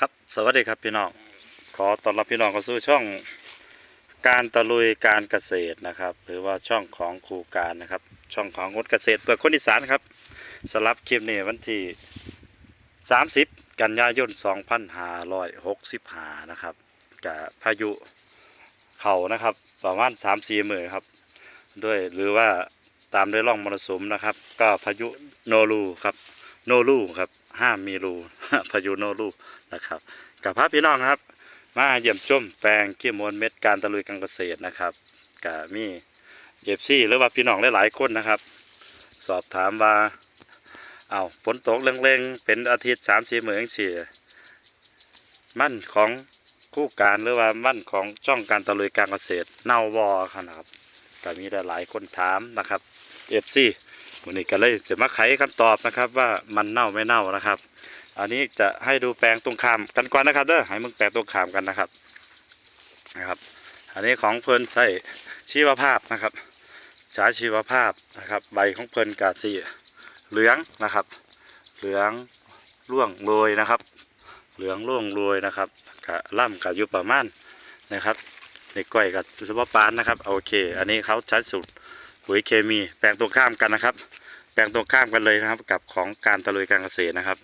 ครับสวัสดีครับพี่น้อง ขอต้อนรับพี่น้องเข้าสู่ช่องการตะลุยการเกษตรนะครับ หรือว่าช่องของครูการนะครับ ช่องของคนเกษตรเพื่อคนอีสานครับสำหรับคลิปนี้วันที่ 30 กันยายน 2565 นะครับกับพายุเขานะครับประมาณ3-4มือครับ ด้วยหรือว่าตามด้วยร่องมรสุมนะครับ ก็พายุโนรูครับโนรูครับ ห้ามมีรูพายุโนรูนะครับกับพระพี่น้องครับ มาเยี่ยมชมแปลงขี้มวลเม็ดการตะลุยการเกษตรนะครับกับมีเอฟซีหรือว่าพี่น้องหลายๆคนนะครับ สอบถามว่าเอาฝนตกเร่งๆเป็นอาทิตย์สามสี่มื้องสี่มั่นของคู่การหรือว่ามั่นของช่องการตะลุยการเกษตรเน่าวอครับก็มีหลายๆคนถามนะครับเอฟซี วันนี้ก็เลยจะมาไขคำตอบนะครับ ว่ามันเน่าไม่เน่านะครับ อันนี้จะให้ดูแปลงตรงข้ามกันก่อนนะครับเด้อให้มึงแปลงตรงข้ามกันนะครับนะครับ อันนี้ของเพลินใส่ชีวภาพนะครับฉาชีวภาพนะครับ ใบของเพลินกาสีเหลืองนะครับ เหลืองร่วงโรยนะครับ เหลืองร่วงโรยนะครับกะล่ำกับยุประมาณนะครับในก้อยกับสุภาพปานนะครับโอเค อันนี้เขาใช้สูตร ปุ๋ยเคมี แปลงตรงข้ามกันนะครับ แปลงตรงข้ามกันเลยนะครับ กับของการตะลุยการเกษตรนะครับ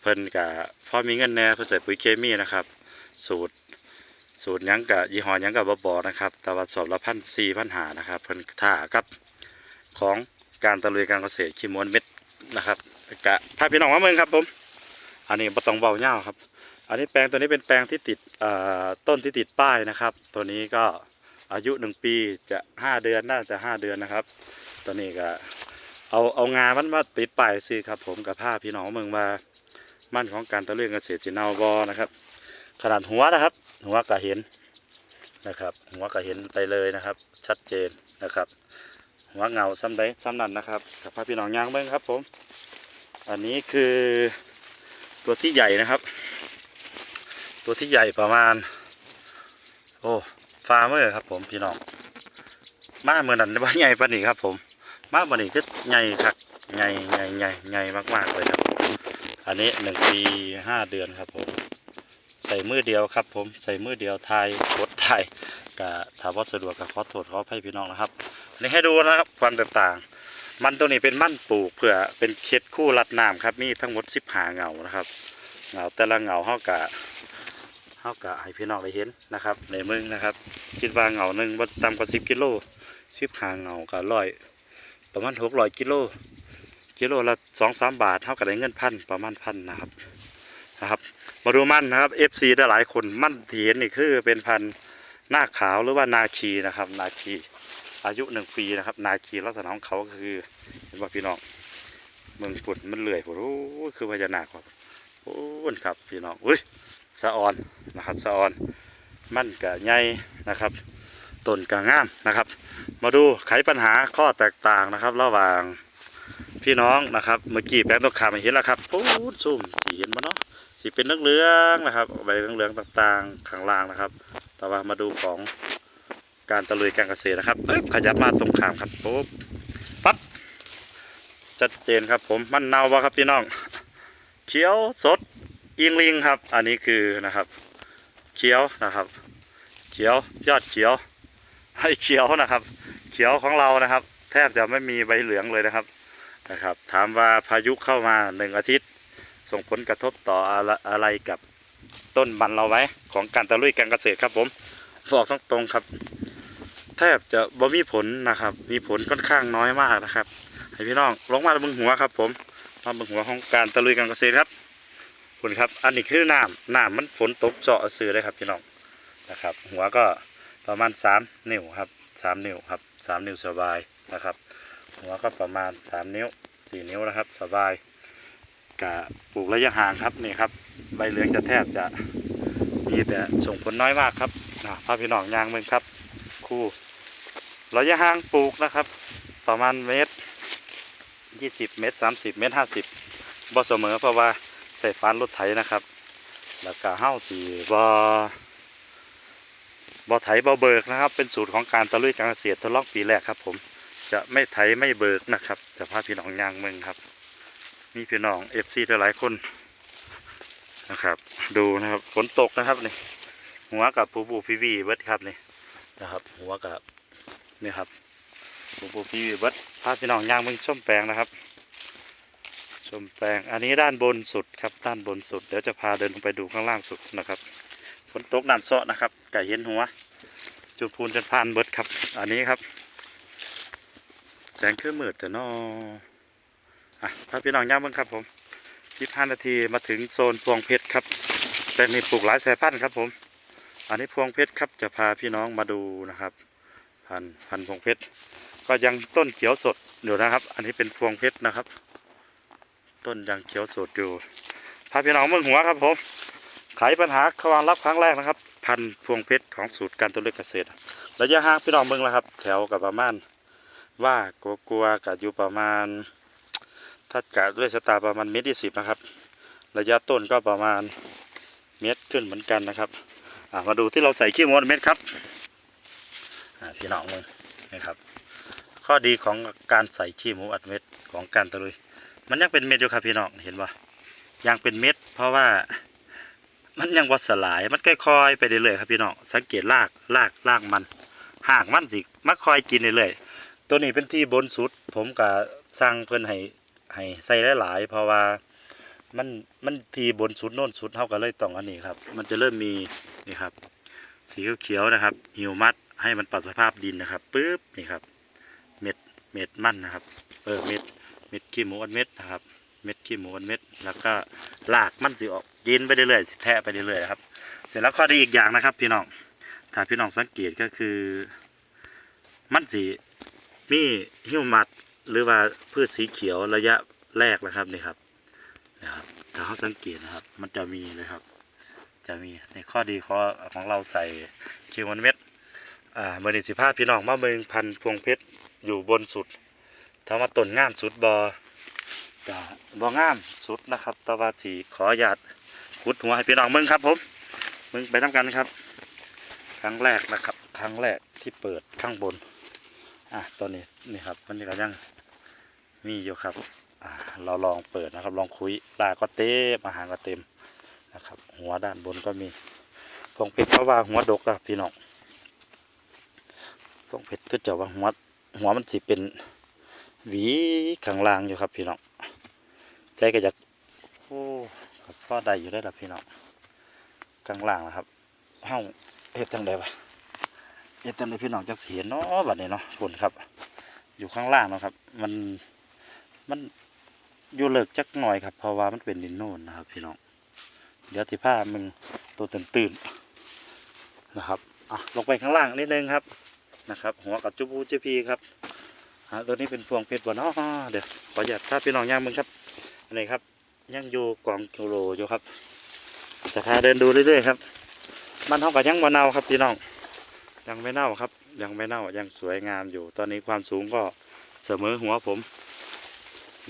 เพิ่นกะพอมีเงินแน่เพิ่นใส่ปุ๋ยเคมีนะครับ สูตรสูตรยังกะยี่ห้อยังกะบ่บอนะครับต่ว่าสอบละพันสี่พันหานะครับเพิ่นท่ากับของการตะลุยการเกษตรขี้ม้วนเม็ดนะครับกะถ้าพี่น้องมาเมืองครับผม อันนี้บ่ต้องเบาเงาครับ อันนี้แปลงตัวนี้เป็นแปลงที่ติดเอ่อต้นที่ติดป้ายนะครับ ตัวนี้ก็ อายุหนึ่งปีจะห้าเดือนน่าจะห้าเดือนนะครับตัวนี้ก็เอาเอางานมันมาติดป้ายสิครับ ผมกับผ้าพี่น้องเมืองว่ามั่นของการตะเลื่องเกษตรสินาวบอนะครับ ขนาดหัวนะครับ หัวก็เห็นนะครับ หัวก็เห็นไปเลยนะครับ ชัดเจนนะครับ หัวเงาซ้ำใดซ้ำนั้นนะครับกับพาพี่น้องยางเบิ้งครับ ผม อันนี้คือตัวที่ใหญ่นะครับ ตัวที่ใหญ่ประมาณ โอ้ ฟาร์มเมอร์ครับ ผมพี่น้องมาเมื่อนั้นว่าใหญ่ปานนี้ครับ ผม มาปานนี้คือใหญ่ครับใหญ่ใหญ่ใหญ่ใหญ่มากๆเลยครับ อันนี้หนึ่งปีห้าเดือนครับ ผม ใส่มือเดียวครับ ผมใส่มือเดียวทายกดทายกะถามว่าสะดวกกับขอโทษขอให้พี่น้องนะครับอันนี้ให้ดูนะครับความแตกต่าง มันตัวนี้เป็นมั่นปลูกเพื่อเป็นเคล็ดคู่รัดน้ำครับมีทั้งหมดสิบหาเงานะครับเงาแต่ละเงาเฮากะ เฮากะให้พี่น้องได้เห็นนะครับในเมึงนะครับ คิดว่าเหงาหนึ่งบ่ต่ำกว่าสิบกิโลสิบหางเหงากะร้อยประมาณหกร้อยกิโลกิโลละสองสามบาทเท่ากับได้เงินพันประมาณพันนะครับนะครับมาดูมันนะครับ FC ได้หลายคนมันที่เห็นนี่คือเป็นพันหน้าขาวหรือว่านาคีนะครับ นาคีอายุหนึ่งปีนะครับ นาคีลักษณะของเขาก็คือเห็นว่าพี่น้องเมืองปุ่นมันเลื่อยปุ่นโอ้คือพญานาคครับโอ้ยครับพี่น้องอุ้ย สะออนนะครับสะออนมันกะใหญ่นะครับต้นกะงามนะครับ มาดูไขปัญหาข้อแตกต่างนะครับ ระหว่างพี่น้องนะครับ เมื่อกี้แปลงตัวขามเห็นแล้วครับปูดซุ่มสีเห็นมาเนาะสีเป็นเหลืองๆนะครับใบเหลืองๆต่างๆข้างล่างนะครับ แต่ว่ามาดูของการตะลุยการเกษตรนะครับขยับมาตรงขามครับปุ๊บปั๊บชัดเจนครับผมมันเน่าวะครับพี่น้อง เขียวสด อิงลิงครับ อันนี้คือนะครับ เขียวนะครับ เขียวยอดเขียวให้เขียวนะครับ เขียวของเรานะครับ แทบจะไม่มีใบเหลืองเลยนะครับนะครับ ถามว่าพายุเข้ามาหนึ่งอาทิตย์ ส่งผลกระทบต่ออะไรอะไรกับต้นมันเราไหมของการตะลุยการเกษตรครับผมบอกตรงๆครับ แทบจะบ่มีผลนะครับ มีผลค่อนข้างน้อยมากนะครับให้พี่น้องลงมาบึงหัวครับ ผมมาบึงหัวของการตะลุยการเกษตรครับ คุณครับ อันนี้คือน้ำน้ำมันฝนตกเจาะซื้อเลยครับพี่น้องนะครับ หัวก็ประมาณสามนิ้วครับสามนิ้วครับสามนิ้วสบายนะครับ หัวก็ประมาณสามนิ้วสี่นิ้วนะครับ สบายกะปลูกระยะห่างครับนี่ครับ ใบเหลืองจะแทบจะมีแต่ส่งผลน้อยมากครับนะพาพี่น้องยางเมืองครับ คู่ระยะห่างปลูกนะครับ ประมาณเมตรยี่สิบเมตรสามสิบเมตรห้าสิบบ่เสมอเพราะว่า ใส่ฟานรถไถนะครับแล้วก็เฮ้าสีบ่บ่ไถบ่เบิกนะครับ เป็นสูตรของการตะลุยการเกษตรทดลองปีแรกครับ ผมจะไม่ไถไม่เบิกนะครับ จะพาพี่น้องยางเมืองครับ มีพี่น้องเอฟซีหลายคนนะครับ ดูนะครับฝนตกนะครับนี่หัวกับปูปูพีวีเบิดครับนี่นะครับ หัวกับนี่ครับปูปูพีวีเบิดพาพี่น้องยางมึงชมแปลงนะครับ ชมแปลงอันนี้ด้านบนสุดครับด้านบนสุดเดี๋ยวจะพาเดินลงไปดูข้างล่างสุดนะครับฝนตกน้ำเซาะนะครับไก่เห็นหัว จุดพูนจนพานเบิดครับ อันนี้ครับ แสงคือมืดแต่นออะพาพี่น้องย่างมึงครับผม25นาทีมาถึงโซนพวงเพชรครับ แต่มีปลูกหลายสายพันธุ์ครับผม อันนี้พวงเพชรครับจะพาพี่น้องมาดูนะครับ พันพันพวงเพชรก็ยังต้นเขียวสดอยู่นะครับ อันนี้เป็นพวงเพชรนะครับ ต้นยังเขียวสดอยู่พาพี่น้องเมืองหัวครับผมไขปัญหาความรับครั้งแรกนะครับ พันพวงเพชรของสูตรการตัวเลือกเกษตรระยะห่างพี่น้องเมืองแล้วครับ แถวกับประมาณว่ากลัวกลัวกับอยู่ประมาณถ้ากะด้วยสตาร์ประมาณเมตรที่สิบนะครับ ระยะต้นก็ประมาณเมตรขึ้นเหมือนกันนะครับมาดูที่เราใส่ขี้มดเม็ดครับพี่น้องมึงนะครับ ข้อดีของการใส่ขี้หมูอัดเม็ดของการตะลุย มันยังเป็นเม็ดอยู่ครับพี่น้องเห็นปะยังเป็นเม็ด เพราะว่ามันยังวัดสลายมันค่อยๆไปเรื่อยๆครับพี่น้องสังเกตรากรากรากมันหากมันสิมาคอยกินเรื่อยๆตัวนี้เป็นที่บนสุด ผมกับสั่งเพิ่อนให้ให้ใส่หลายๆเพราะว่ามันมันทีบนสุดโน่นสุดเท่ากันเลยต้องอันนี้ครับ มันจะเริ่มมีนี่ครับ สีเขียวๆนะครับ หิวมัดให้มันปรับสภาพดินนะครับปึ๊บนี่ครับ เม็ดเม็ดมันนะครับ เออเม็ด เม็ดขี้หมูอันเม็ดนะครับ เม็ดขี้หมูอันเม็ด แล้วก็ลากมันสิออกยินไปเรื่อยๆสิแทะไปเรื่อยๆครับ เสร็จแล้วข้อดีอีกอย่างนะครับ พี่น้อง ถ้าพี่น้องสังเกตก็คือ มันสีมีหิวมัดหรือว่าพืชสีเขียวระยะแรกนะครับนี่ครับนะครับถ้าเขาสังเกตนะครับ มันจะมีเลยครับ จะมีในข้อดีข้อของเราใส่คิวมันเม็ดอ่าเมื่อนี้สิภาพพี่น้องมาเมืองพันพวงเพชรอยู่บนสุด ถ้ามาต้นงามสุดบก็บองามสุดนะครับแตว่าสีขออนุญาตขุดหัวให้พี่น้องเมืองครับผมเมืองไปทำกันครับ ครั้งแรกนะครับ ครั้งแรกที่เปิดข้างบน อะตอนนี้นี่ครับมันนี้ก็ยังมีอยู่ครับอ่าเราลองเปิดนะครับ ลองคุยปลาก็เต็มอาหารก็เต็มนะครับ หัวด้านบนก็มีพงเพชรเพราะว่าหัวดกอะพี่น้องพงเพชรก็จะว่าหัวหัวมันสิเป็น หวีข้างล่างอยู่ครับพี่น้องใจก็จะโอ้กับพ่อได้อยู่ได้ละพี่น้องข้างล่างนะครับเฮ้าเฮ็ดจังไดวะเฮ็ดจังไดพี่น้องจังสิเห็นเนาะแบัดนี้เนาะคนครับ อยู่ข้างล่างนะครับ มันมันอยู่เลิกจักหน่อยครับเพราะว่ามันเป็นดินโน่นนะครับ พี่น้องเดี๋ยวที่ผ้ามึงตัวตื่นตื่นนะครับอะลงไปข้างล่างนิดนึงครับนะครับ หัวกับจุบูเจพีครับ อะตัวนี้เป็นพวงเพชรบ่เนาะเดี๋ยวขอหยัดถ้าพี่น้องย่างมึงครับอันนี้ครับยังอยู่กองกิโลอยู่ครับจะพาเดินดูเรื่อยๆครับ มันเท่ากับยังบ่เน่าครับพี่น้องยังไม่เน่าครับ ยังไม่เน่ายังสวยงามอยู่ ตอนนี้ความสูงก็เสมอหัวผม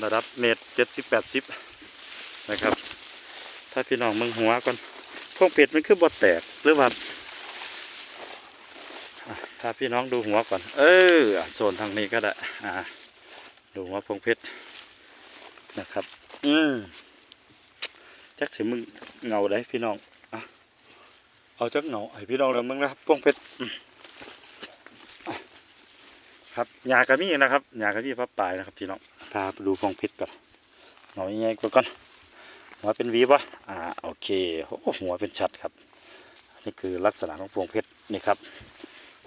ระดับเมตรเจ็ดสิบแปดสิบนะครับ ถ้าพี่น้องมึงหัวก่อนพวงเป็ดมันคือบดแตกหรือว่า อะถ้าพี่น้องดูหัวก่อน เอออะโซนทางนี้ก็ได้อ่าดูหัวพงเพชรนะครับ อืมจักสิมึงเงาได้พี่น้องอะเอาจักเงาให้พี่น้องแล้วมึงนะครับพงเพชรครับยากระมี่นะครับยากระมี่พับปลายนะครับพี่น้องพาไปดูฟองเพชรก่อนหน่อยยังไงก่อนหัวเป็นวีปะอ่าโอเคโอ้หัวเป็นชัดครับ นี่คือลักษณะของพวงเพชรนี่ครับ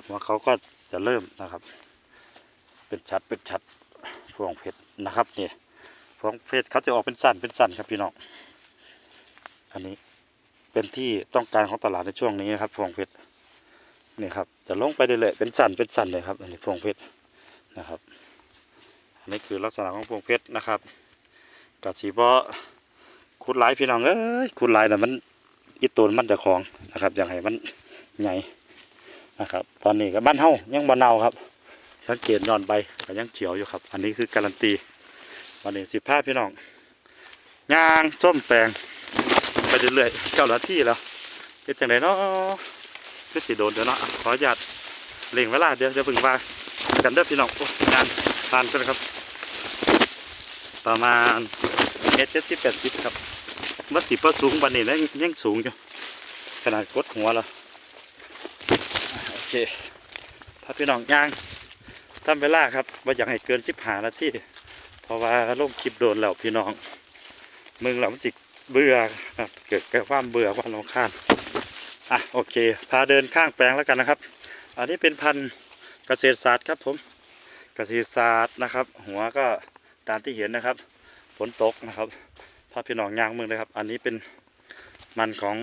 หัวเขาก็จะเริ่มนะครับ เป็นชัดเป็นชัดพวงเพชรนะครับนี่พวงเพชรเขาจะออกเป็นสั้นเป็นสั้นครับพี่น้องอันนี้เป็นที่ต้องการของตลาดในช่วงนี้นะครับพวงเพชรนี่ครับจะลงไปเรื่อยๆเป็นสั้นเป็นสั้นเลยครับอันนี้พวงเพชรนะครับ อันนี้คือลักษณะของพวงเพชรนะครับกะสีบอขุดหลายพี่น้องเอ้ยขุดหลายน่ะมันอีตูนมันจะของนะครับ อย่างไรมันใหญ่ นะครับ ตอนนี้ก็บ้านเฮายังบ่เน่าครับสังเกตนอนไปก็ยังเขียวอยู่ครับ อันนี้คือการันตีวันนี้สิบห้าพี่น้องยางส้มแปลงไปเรื่อยๆเจ้าหน้าที่แล้วเป็นจังไดเนาะคือสิโดนเดี๋ยวเนาะขออนุญาตเล่งเวลาเดี๋ยวจะพึ่งว่ากันเด้อพี่น้องโอ้งานทานกันครับ ประมาณเมตรเจ็ดสิบแปดสิบครับมันสิบ่สูงปานนี้แล้วยังสูงอยู่ขนาดกดหัวแล้ว เคพาพี่น้องย่างทำเวลาครับว่าอยากให้เกิน15นาทีเพราะว่าลงคลิปโดนแล้วพี่น้องมึงเรามันสิเบื่อครับเกิดเกิดความเบื่อความรำคาญอะโอเค พาเดินข้างแปลงแล้วกันนะครับ อันนี้เป็นพันธุ์เกษตรศาสตร์ครับผมเกษตรศาสตร์นะครับ หัวก็ตามที่เห็นนะครับฝนตกนะครับพาพี่น้องย่างเมืองเลยครับ อันนี้เป็นมันของ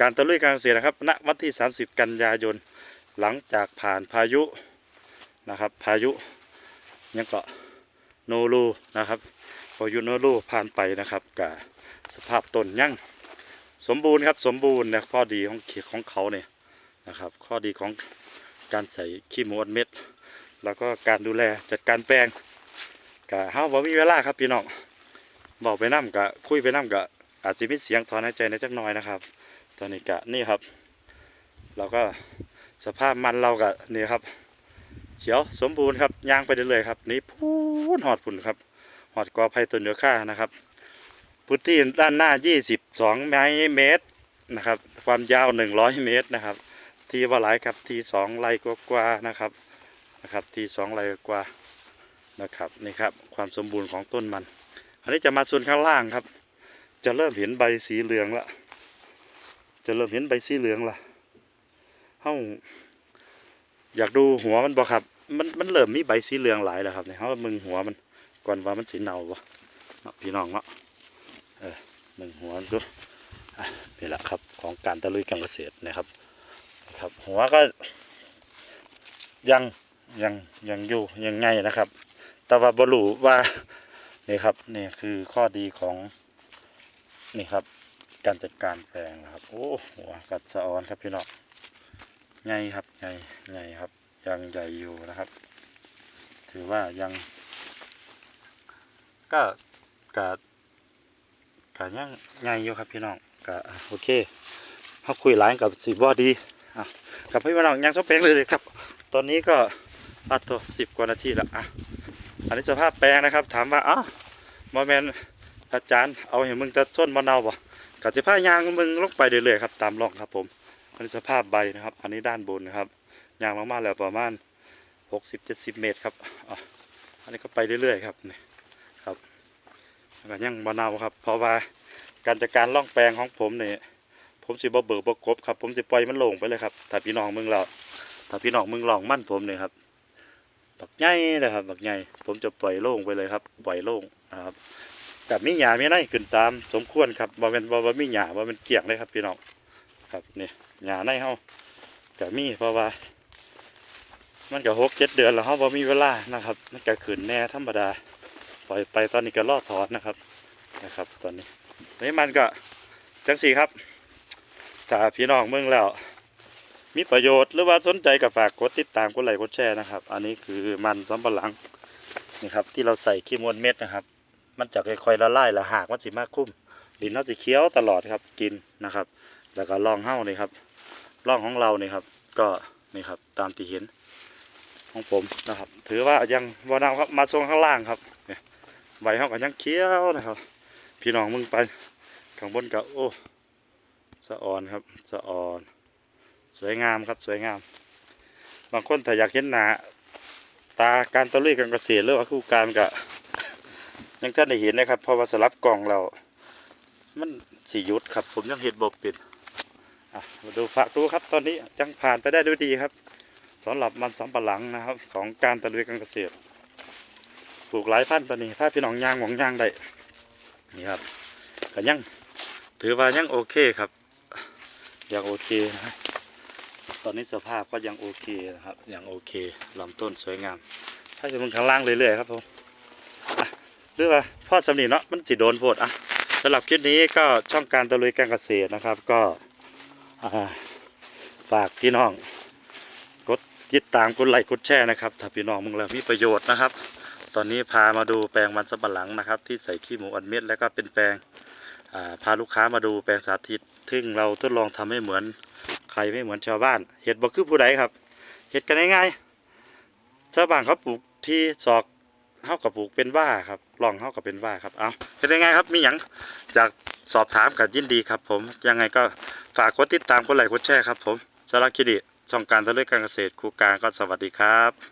การตะลุยการเกษตรนะครับ ณ วันที่ 30 กันยายน หลังจากผ่านพายุนะครับ พายุยังเกาะโนรูนะครับพายุโนรูผ่านไปนะครับกับสภาพต้นยังสมบูรณ์ครับสมบูรณ์นะข้อดีของของเขาเนี่ยนะครับ ข้อดีของการใส่ขี้หมูอัดเม็ด แล้วก็การดูแลจัดการแปลงกะเฮาบ่มีเวลาครับพี่น้องบอกไปนํกะคุยไปนํกะอาจจะมีเสียงถอนหายใจในจักน่อยนะครับ ตอนนี้กะนี่ครับ เราก็ สภาพมันเรากะนี่ครับ เขียวสมบูรณ์ครับย่างไปเรื่อยๆครับ นี่พูนหอดพุ่นครับหอดกอไผ่ต้นเดือค่านะครับ พื้นที่ด้านหน้า 22เมตรนะครับ ความยาว 100 เมตรนะครับ ที่ว่าหลายครับที่สองไร่กว่าๆนะครับนะครับ ที่สองไรกว่านะครับนี่ครับความสมบูรณ์ของต้นมัน อันนี้จะมาส่วนข้างล่างครับ จะเริ่มเห็นใบสีเหลืองละจะเริ่มเห็นใบสีเหลืองละาอยากดูหัวมันบ่ครับ มันมันเริ่มมีใบสีเหลืองหลายแล้วครับเนี่ยเฮ้ามึงหัวมันก่อนว่ามันสีเนาบ่พี่น้องเนาะเออมึงหัวดูนี่แหละครับ ของการตะลุยการเกษตรนะครับครับ หัวก็ยังยังยังอยู่ยังไงนะครับ แต่ว่าบรูว่านี่ครับนี่คือข้อดีของนี่ครับ การจัดการแปลงนะครับ โอ้หัวกัดสะออนครับพี่น้อง ใหญ่ครับใหญ่ใหญ่ครับ ยังใหญ่อยู่นะครับ ถือว่ายัง ก็กะกะยังใหญ่อยู่ครับพี่น้องกะโอเคเขาคุยหลายกับสีบอดีอะกับพี่น้องยังสเปกเลยเลยครับ ตอนนี้ก็อัดตัวสิบกว่านาทีแล้วอะอันนี้สภาพแปลงนะครับ ถามว่าอ้าวมอแมนอาจารย์เอาเห็นมึงจะส้นมะนาวบ่กับสิผ้ายางมึงลงไปเรื่อยๆครับตามร่องครับผม อันนี้สภาพใบนะครับ อันนี้ด้านบนนะครับยางลงมาแล้วประมาณหกสิบเจ็ดสิบเมตรครับอันนี้ก็ไปเรื่อยๆครับนี่ครับก็ยังมะนาวครับ เพราะว่าการจัดการร่องแปลงของผมเนี่ยผมสิบ่เบิกบ่กบครับผมสิปล่อยมันลงไปเลยครับถ้าพี่น้องมึงเราถ้าพี่น้องมึงลองมั่นผมเนี่ยครับบักใหญ่เลยครับบักใหญ่ผมจะปล่อยโล่งไปเลยครับ ปล่อยโล่งนะครับกับมีหยาไม่ได้ขึ้นตามสมควรครับบ่เป็นบ่บ่มีหยาบ่เป็นเกี่ยงเลยครับพี่น้องครับนี่ หยาในเฮากับมีเพราะว่า มันก็หกเจ็ดเดือนแล้วเฮาบ่มีเวลานะครับ มันก็ขึ้นแน่ธรรมดา ปล่อยไปตอนนี้ก็รอดถอนนะครับนะครับ ตอนนี้นี่มันก็จังสี่ครับถ้าพี่น้องมึงแล้ว มีประโยชน์หรือว่าสนใจก็ฝากกดติดตามกดไลค์กดแชร์นะครับ อันนี้คือมันสำปะหลังนี่ครับที่เราใส่ขี้มวนเม็ดนะครับ มันจะค่อยๆละลายละหากมันสิมากคุ้มดินเราสิเคี้ยวตลอดครับกินนะครับ แล้วก็ลองเฮ้านี่ครับ ลองของเรานี่ครับ ก็นี่ครับตามที่เห็นของผมนะครับ ถือว่ายังวานาวครับมาทรงข้างล่างครับเนี่ยใบเฮาก็ยังเคี้ยวนะครับ พี่น้องมึงไปข้างบนก็โอ้สะอ่อนครับสะอ่อน สวยงามครับสวยงาม บางคนถ้าอยากเห็นหนาตาการตะลุยการเกษตรหรือว่าคู่การก็ยังท่านได้เห็นนะครับเพราะว่าสลับกล่องเรา มันสียุดครับ ผมยังเห็นบอกปิด มาดูฝากดูครับตอนนี้ยังผ่านไปได้ด้วยดีครับสำหรับมันสำปะหลังนะครับ ของการตะลุยการเกษตรปลูกหลายพันตอนนี้ถ้าพี่น้องยางหวงยางได้นี่ครับก็ยังถือว่ายังโอเคครับยังโอเคนะตอนนี้สภาพก็ยังโอเคนะครับยังโอเคลำต้นสวยงาม ถ้าจะมึงข้างล่างเรื่อยๆครับผมหรือว่าพ่อสำนีเนาะมันสิโดนโพดอะสำหรับคลิปนี้ก็ช่องการตะลุยการเกษตรนะครับ ก็ ฝากพี่น้อง กดติดตามกดไลค์กดแชร์นะครับ ถ้าพี่น้องมึงแล้วมีประโยชน์นะครับ ตอนนี้พามาดูแปลงมันสำปะหลังนะครับ ที่ใส่ขี้หมูอัดเม็ดแล้วก็เป็นแปลงาพาลูกค้ามาดูแปลงสาธิตซึ่งเราทดลองทำให้เหมือนใครไม่เหมือนชาวบ้านเห็ดบ่คือผู้ใดครับเห็ดกันง่ายๆชาวบ้านเขาปลูกที่ศอกเฮากับปลูกเป็นว่าครับลองเฮากับเป็นว่าครับเอาเห็ดยังไงครับมีหยังจาก สอบถามกันยินดีครับ ผมยังไงก็ฝากกดติดตามกดไลค์กดแชร์ครับ ผมสารคดีช่องการทะเลการเกษตรครูกลางก็สวัสดีครับ